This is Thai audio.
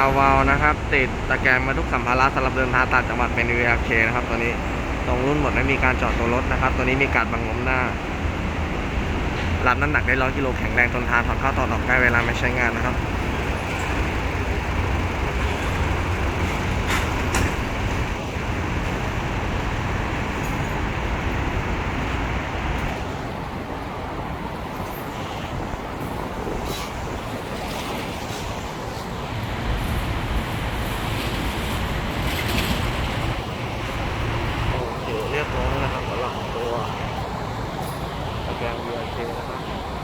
าวาวนะครับ ติดตะแกรงบรรทุกสัมภาระสำหรับเดินทางต่างจังหวัดเป็น VRK นะครับตัวนี้ตรงรุ่นหมดไม่มีการจอดตัวรถนะครับ ตัวนี้มีการบังลมหน้า รับน้ำหนักได้ร้อยกิโลแข็งแรงทนทานถอดเข้าถอดออกได้เวลาไม่ใช้งานนะครับ ง USA นะครับ